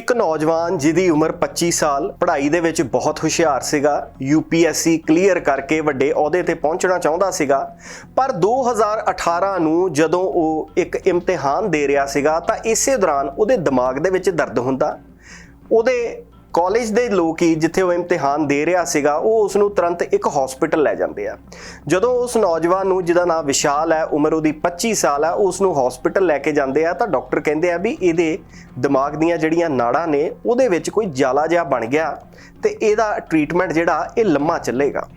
ਇੱਕ ਨੌਜਵਾਨ ਜਿਹਦੀ ਉਮਰ 25 ਸਾਲ, ਪੜ੍ਹਾਈ ਦੇ ਵਿੱਚ ਬਹੁਤ ਹੁਸ਼ਿਆਰ ਸੀਗਾ ਯੂਪੀਐਸਸੀ ਕਲੀਅਰ ਕਰਕੇ ਵੱਡੇ ਅਹੁਦੇ ਤੇ ਪਹੁੰਚਣਾ ਚਾਹੁੰਦਾ ਸੀਗਾ, ਪਰ 2018 ਨੂੰ ਜਦੋਂ ਉਹ ਇੱਕ ਇਮਤਿਹਾਨ ਦੇ ਰਿਹਾ ਸੀਗਾ ਤਾਂ ਇਸੇ ਦੌਰਾਨ ਉਹਦੇ ਦਿਮਾਗ ਦੇ ਵਿੱਚ ਦਰਦ ਹੁੰਦਾ, ਉਹਦੇ ਕਾਲਜ ਦੇ ਲੋਕ ਹੀ ਜਿੱਥੇ ਉਹ ਇਮਤਿਹਾਨ ਦੇ ਰਿਹਾ ਸੀਗਾ, ਉਹ ਉਸ ਨੂੰ ਤੁਰੰਤ ਇੱਕ ਹਸਪੀਟਲ ਲੈ ਜਾਂਦੇ ਆ। ਜਦੋਂ ਉਸ ਨੌਜਵਾਨ ਨੂੰ, ਜਿਹਦਾ ਨਾਮ ਵਿਸ਼ਾਲ ਹੈ, ਉਮਰ ਉਹਦੀ 25 ਸਾਲ ਹੈ, ਉਸ ਨੂੰ ਹਸਪੀਟਲ ਲੈ ਕੇ ਜਾਂਦੇ ਆ ਤਾਂ ਡਾਕਟਰ ਕਹਿੰਦੇ ਆ ਵੀ ਇਹਦੇ ਦਿਮਾਗ ਦੀਆਂ ਜਿਹੜੀਆਂ ਨਾੜਾਂ ਨੇ, ਉਹਦੇ ਵਿੱਚ ਕੋਈ ਜਾਲਾ ਜਿਹਾ ਬਣ ਗਿਆ ਤੇ ਇਹਦਾ ਟ੍ਰੀਟਮੈਂਟ ਜਿਹੜਾ, ਇਹ ਲੰਮਾ ਚੱਲੇਗਾ।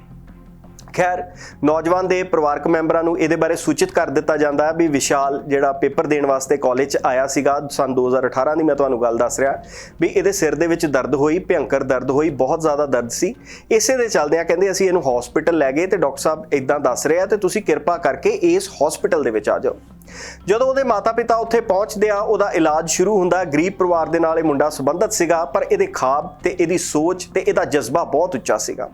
ਖੈਰ ਨੌਜਵਾਨ ਦੇ ਪਰਿਵਾਰਕ ਮੈਂਬਰਾਂ ਨੂੰ ਇਹਦੇ ਬਾਰੇ ਸੂਚਿਤ ਕਰ ਦਿੱਤਾ ਜਾਂਦਾ ਹੈ ਵੀ ਵਿਸ਼ਾਲ ਜਿਹੜਾ ਪੇਪਰ ਦੇਣ ਵਾਸਤੇ ਕਾਲਜ 'ਚ ਆਇਆ ਸੀਗਾ ਸਨ 2018 ਦੀ ਮੈਂ ਤੁਹਾਨੂੰ ਗੱਲ ਦੱਸ ਰਿਹਾ, ਵੀ ਇਹਦੇ ਸਿਰ ਦੇ ਵਿੱਚ ਦਰਦ ਹੋਈ, ਭਿਅੰਕਰ ਦਰਦ ਹੋਈ, ਬਹੁਤ ਜ਼ਿਆਦਾ ਦਰਦ ਸੀ। ਇਸੇ ਦੇ ਚੱਲਦਿਆਂ ਕਹਿੰਦੇ ਅਸੀਂ ਇਹਨੂੰ ਹਸਪੀਟਲ ਲੈ ਗਏ ਤੇ ਡਾਕਟਰ ਸਾਹਿਬ ਇਦਾਂ ਦੱਸ ਰਹੇ ਆ ਤੇ ਤੁਸੀਂ ਕਿਰਪਾ ਕਰਕੇ ਇਸ ਹਸਪੀਟਲ ਦੇ ਵਿੱਚ ਆ ਜਾਓ। ਜਦੋਂ ਉਹਦੇ ਮਾਤਾ-ਪਿਤਾ ਉੱਥੇ ਪਹੁੰਚਦੇ ਆ, ਉਹਦਾ ਇਲਾਜ ਸ਼ੁਰੂ ਹੁੰਦਾ ਗਰੀਬ ਪਰਿਵਾਰ ਦੇ ਨਾਲ ਇਹ ਮੁੰਡਾ ਸੰਬੰਧਤ ਸੀਗਾ, ਪਰ ਇਹਦੇ ਖਾਬ ਤੇ ਇਹਦੀ ਸੋਚ ਤੇ ਇਹਦਾ ਜਜ਼ਬਾ ਬਹੁਤ ਉੱਚਾ ਸੀਗਾ।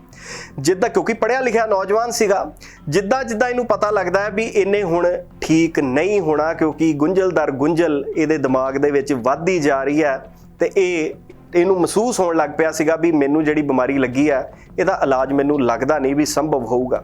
ਜਿੱਦਾਂ ਕਿਉਂਕਿ ਪੜਿਆ ਲਿਖਿਆ ਨੌਜਵਾਨ ਸੀਗਾ। ਜਿੱਦਾਂ ਜਿੱਦਾਂ ਇਹਨੂੰ ਪਤਾ ਲੱਗਦਾ ਹੈ ਵੀ ਇਹਨੇ ਹੁਣ ਠੀਕ ਨਹੀਂ ਹੋਣਾ ਕਿਉਂਕਿ ਗੁੰਝਲਦਾਰ ਗੁੰਝਲ ਇਹਦੇ ਦਿਮਾਗ ਦੇ ਵਿੱਚ ਵੱਧਦੀ ਜਾ ਰਹੀ ਹੈ ਤੇ ਇਹ ਇਹਨੂੰ ਮਹਿਸੂਸ ਹੋਣ ਲੱਗ ਪਿਆ ਸੀਗਾ ਵੀ ਮੈਨੂੰ ਜਿਹੜੀ ਬਿਮਾਰੀ ਲੱਗੀ ਹੈ, ਇਹਦਾ ਇਲਾਜ ਮੈਨੂੰ ਲੱਗਦਾ ਨਹੀਂ ਵੀ ਸੰਭਵ ਹੋਊਗਾ।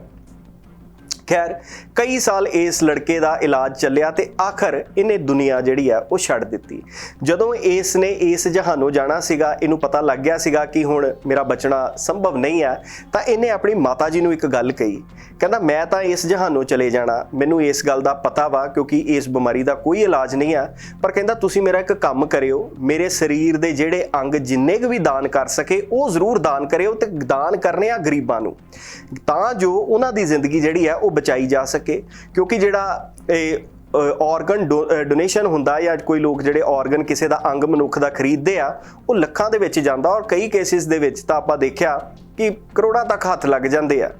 ਖੈਰ ਕਈ ਸਾਲ ਇਸ ਲੜਕੇ ਦਾ ਇਲਾਜ ਚੱਲਿਆ ਤੇ ਆਖਰ ਇਹਨੇ ਦੁਨੀਆ ਜਿਹੜੀ ਆ ਉਹ ਛੱਡ ਦਿੱਤੀ। ਜਦੋਂ ਇਸ ਨੇ ਇਸ ਜਹਾਨੋਂ ਜਾਣਾ ਸੀਗਾ, ਇਹਨੂੰ ਪਤਾ ਲੱਗ ਗਿਆ ਸੀਗਾ ਕਿ ਹੁਣ ਮੇਰਾ ਬਚਣਾ ਸੰਭਵ ਨਹੀਂ ਹੈ, ਤਾਂ ਇਹਨੇ ਆਪਣੀ ਮਾਤਾ ਜੀ ਨੂੰ ਇੱਕ ਗੱਲ ਕਹੀ। ਕਹਿੰਦਾ, ਮੈਂ ਤਾਂ ਇਸ ਜਹਾਨੋਂ ਚਲੇ ਜਾਣਾ। ਮੈਨੂੰ ਇਸ ਗੱਲ ਦਾ ਪਤਾ ਵਾ ਕਿਉਂਕਿ ਇਸ ਬਿਮਾਰੀ ਦਾ ਕੋਈ ਇਲਾਜ ਨਹੀਂ ਆ। ਪਰ ਕਹਿੰਦਾ, ਤੁਸੀਂ ਮੇਰਾ ਇੱਕ ਕੰਮ ਕਰਿਓ। ਮੇਰੇ ਸਰੀਰ ਦੇ ਜਿਹੜੇ ਅੰਗ ਜਿੰਨੇ ਕੁ ਵੀ ਦਾਨ ਕਰ ਸਕੇ, ਉਹ ਜ਼ਰੂਰ ਦਾਨ ਕਰਿਓ ਤੇ ਦਾਨ ਕਰਨੇ ਆ ਗਰੀਬਾਂ ਨੂੰ। ਤਾਂ ਜੋ ਉਹਨਾਂ ਦੀ ਜ਼ਿੰਦਗੀ ਜਿਹੜੀ ਹੈ ਉਹ ਬਚਾਈ ਜਾ ਸਕੇ, ਕਿਉਂਕਿ ਜਿਹੜਾ ਇਹ ਆਰਗਨ ਡੋਨੇਸ਼ਨ ਹੁੰਦਾ ਜਾਂ ਕੋਈ ਲੋਕ ਜਿਹੜੇ ਆਰਗਨ ਕਿਸੇ ਦਾ ਅੰਗ ਮਨੁੱਖ ਦਾ ਖਰੀਦਦੇ ਆ, ਉਹ ਲੱਖਾਂ ਦੇ ਵਿੱਚ ਜਾਂਦਾ ਔਰ ਕਈ ਕੇਸਿਸ ਦੇ ਵਿੱਚ ਤਾਂ ਆਪਾਂ ਦੇਖਿਆ ਕਿ ਕਰੋੜਾਂ ਤੱਕ ਹੱਥ ਲੱਗ ਜਾਂਦੇ ਆ।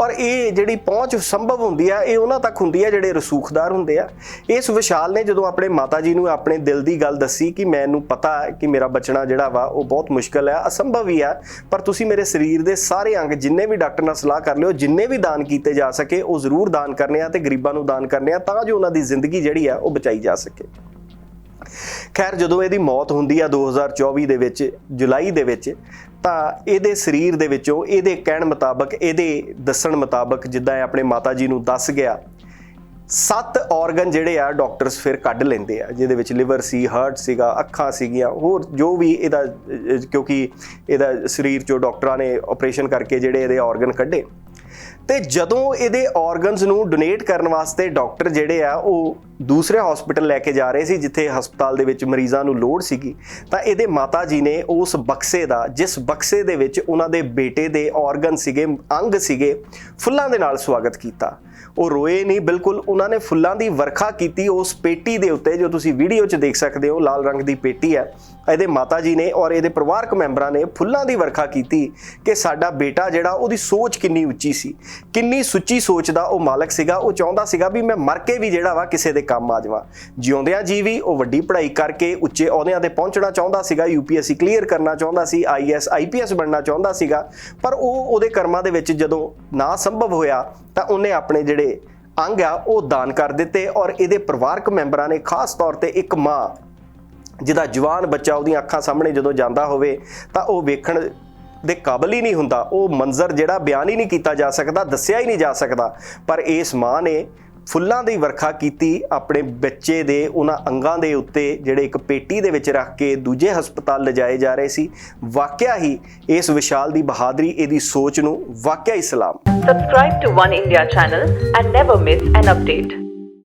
ਔਰ ਇਹ ਜਿਹੜੀ ਪਹੁੰਚ ਸੰਭਵ ਹੁੰਦੀ ਆ, ਇਹ ਉਹਨਾਂ ਤੱਕ ਹੁੰਦੀ ਆ ਜਿਹੜੇ ਰਸੂਖਦਾਰ ਹੁੰਦੇ ਆ। ਇਸ ਵਿਸ਼ਾਲ ਨੇ ਜਦੋਂ ਆਪਣੇ ਮਾਤਾ ਜੀ ਨੂੰ ਆਪਣੇ ਦਿਲ ਦੀ ਗੱਲ ਦੱਸੀ ਕਿ ਮੈਨੂੰ ਪਤਾ ਕਿ ਮੇਰਾ ਬਚਣਾ ਜਿਹੜਾ ਵਾ, ਉਹ ਬਹੁਤ ਮੁਸ਼ਕਲ ਆ, ਅਸੰਭਵ ਹੀ ਆ। ਪਰ ਤੁਸੀਂ ਮੇਰੇ ਸਰੀਰ ਦੇ ਸਾਰੇ ਅੰਗ ਜਿੰਨੇ ਵੀ ਡਾਕਟਰ ਨਾਲ ਸਲਾਹ ਕਰ ਲਿਓ, ਜਿੰਨੇ ਵੀ ਦਾਨ ਕੀਤੇ ਜਾ ਸਕੇ, ਉਹ ਜ਼ਰੂਰ ਦਾਨ ਕਰਨੇ ਆ ਤੇ ਗਰੀਬਾਂ ਨੂੰ ਦਾਨ ਕਰਨੇ ਆ ਤਾਂ ਜੋ ਉਹਨਾਂ ਦੀ ਜ਼ਿੰਦਗੀ ਜਿਹੜੀ ਆ, ਉਹ ਬਚਾਈ ਜਾ ਸਕੇ। ਖੈਰ, ਜਦੋਂ ਇਹਦੀ ਮੌਤ ਹੁੰਦੀ ਆ 2024 ਦੇ ਵਿੱਚ, ਜੁਲਾਈ ਦੇ ਵਿੱਚ ਤਾਂ ਇਹਦੇ ਸਰੀਰ ਦੇ ਵਿੱਚੋਂ ਇਹਦੇ ਕਹਿਣ ਮੁਤਾਬਕ, ਇਹਦੇ ਦੱਸਣ ਮੁਤਾਬਕ ਜਿੱਦਾਂ ਇਹ ਆਪਣੇ ਮਾਤਾ ਜੀ ਨੂੰ ਦੱਸ ਗਿਆ, ਸੱਤ ਆਰਗਨ ਜਿਹੜੇ ਆ ਡਾਕਟਰਸ ਫਿਰ ਕੱਢ ਲੈਂਦੇ ਆ, ਜਿਹਦੇ ਵਿੱਚ ਲਿਵਰ ਸੀ ਹਾਰਟ ਸੀਗਾ, ਅੱਖਾਂ ਸੀਗੀਆਂ, ਹੋਰ ਜੋ ਵੀ ਇਹਦਾ ਕਿਉਂਕਿ ਇਹਦਾ ਸਰੀਰ ਚੋਂ ਡਾਕਟਰਾਂ ਨੇ ਆਪਰੇਸ਼ਨ ਕਰਕੇ ਜਿਹੜੇ ਇਹਦੇ ਆਰਗਨ ਕੱਢੇ। ਤੇ ਜਦੋਂ ਇਹਦੇ ਆਰਗਨਸ ਨੂੰ ਡੋਨੇਟ ਕਰਨ ਵਾਸਤੇ ਡਾਕਟਰ ਜਿਹੜੇ ਆ, ਉਹ ਦੂਸਰੇ ਹਸਪੀਟਲ ਲੈ ਕੇ ਜਾ ਰਹੇ ਸੀ, ਜਿੱਥੇ ਹਸਪਤਾਲ ਦੇ ਵਿੱਚ ਮਰੀਜ਼ਾਂ ਨੂੰ ਲੋੜ ਸੀਗੀ, ਤਾਂ ਇਹਦੇ ਮਾਤਾ ਜੀ ਨੇ ਉਸ ਬਕਸੇ ਦਾ, ਜਿਸ ਬਕਸੇ ਦੇ ਵਿੱਚ ਉਹਨਾਂ ਦੇ ਬੇਟੇ ਦੇ ਆਰਗਨ ਸੀਗੇ, ਅੰਗ ਸੀਗੇ, ਫੁੱਲਾਂ ਦੇ ਨਾਲ ਸਵਾਗਤ ਕੀਤਾ। ਉਹ ਰੋਏ ਨਹੀਂ, ਬਿਲਕੁਲ ਉਹਨਾਂ ਨੇ ਫੁੱਲਾਂ ਦੀ ਵਰਖਾ ਕੀਤੀ, ਉਸ ਪੇਟੀ ਦੇ ਉੱਤੇ, ਜੋ ਤੁਸੀਂ ਵੀਡੀਓ 'ਚ ਦੇਖ ਸਕਦੇ ਹੋ, ਲਾਲ ਰੰਗ ਦੀ ਪੇਟੀ ਹੈ ਇਹਦੇ ਮਾਤਾ ਜੀ ਨੇ ਔਰ ਇਹਦੇ ਪਰਿਵਾਰਕ ਮੈਂਬਰਾਂ ਨੇ ਫੁੱਲਾਂ ਦੀ ਵਰਖਾ ਕੀਤੀ ਕਿ ਸਾਡਾ ਬੇਟਾ ਜਿਹੜਾ ਉਹਦੀ ਸੋਚ ਕਿੰਨੀ ਉੱਚੀ ਸੀ, ਕਿੰਨੀ ਸੁੱਚੀ ਸੋਚ ਦਾ ਉਹ ਮਾਲਕ ਸੀਗਾ, ਉਹ ਚਾਹੁੰਦਾ ਸੀਗਾ ਵੀ ਮੈਂ ਮਰ ਕੇ ਵੀ ਜਿਹੜਾ ਵਾ ਕਿਸੇ ਦੇ ਕੰਮ ਆ ਜਾਵਾਂ। ਜਿਉਂਦਿਆਂ ਜੀ ਵੀ ਉਹ ਵੱਡੀ ਪੜ੍ਹਾਈ ਕਰਕੇ ਉੱਚੇ ਅਹੁਦਿਆਂ ਤੇ ਪਹੁੰਚਣਾ ਚਾਹੁੰਦਾ ਸੀਗਾ ਯੂਪੀਐਸਸੀ ਕਲੀਅਰ ਕਰਨਾ ਚਾਹੁੰਦਾ ਸੀ ਆਈਐਸ ਆਈਪੀਐਸ ਬਣਨਾ ਚਾਹੁੰਦਾ ਸੀਗਾ, ਪਰ ਉਹ ਉਹਦੇ ਕਰਮਾਂ ਦੇ ਵਿੱਚ ਜਦੋਂ ਨਾ ਸੰਭਵ ਹੋਇਆ ਤਾਂ ਉਹਨੇ ਆਪਣੇ ਜਿਹੜੇ ਅੰਗ ਆ ਉਹ ਦਾਨ ਕਰ ਦਿੱਤੇ ਔਰ ਇਹਦੇ ਪਰਿਵਾਰਕ ਮੈਂਬਰਾਂ ਨੇ ਖਾਸ ਤੌਰ ਤੇ ਇੱਕ ਮਾਂ ਜਿਹਦਾ ਜਵਾਨ ਬੱਚਾ ਉਹਦੀਆਂ ਅੱਖਾਂ ਸਾਹਮਣੇ ਜਦੋਂ ਜਾਂਦਾ ਹੋਵੇ ਤਾਂ ਉਹ ਵੇਖਣ ਦੇ ਕਾਬਲ ਹੀ ਨਹੀਂ ਹੁੰਦਾ। ਉਹ ਮੰਜ਼ਰ ਜਿਹੜਾ ਬਿਆਨ ਹੀ ਨਹੀਂ ਕੀਤਾ ਜਾ ਸਕਦਾ, ਦੱਸਿਆ ਹੀ ਨਹੀਂ ਜਾ ਸਕਦਾ। ਪਰ ਇਸ ਮਾਂ ਨੇ ਫੁੱਲਾਂ ਦੀ ਵਰਖਾ ਕੀਤੀ, ਆਪਣੇ ਬੱਚੇ ਦੇ, ਉਹਨਾਂ ਅੰਗਾਂ ਦੇ ਉੱਤੇ ਜਿਹੜੇ ਇੱਕ ਪੇਟੀ ਦੇ ਵਿੱਚ ਰੱਖ ਕੇ ਦੂਜੇ ਹਸਪਤਾਲ ਲਿਜਾਏ ਜਾ ਰਹੇ ਸੀ। ਵਾਕਿਆ ਹੀ ਇਸ ਵਿਸ਼ਾਲ ਦੀ ਬਹਾਦਰੀ, ਇਹਦੀ ਸੋਚ ਨੂੰ ਵਾਕਿਆ ਹੀ ਸਲਾਮ। Subscribe to One India channel and never miss an update.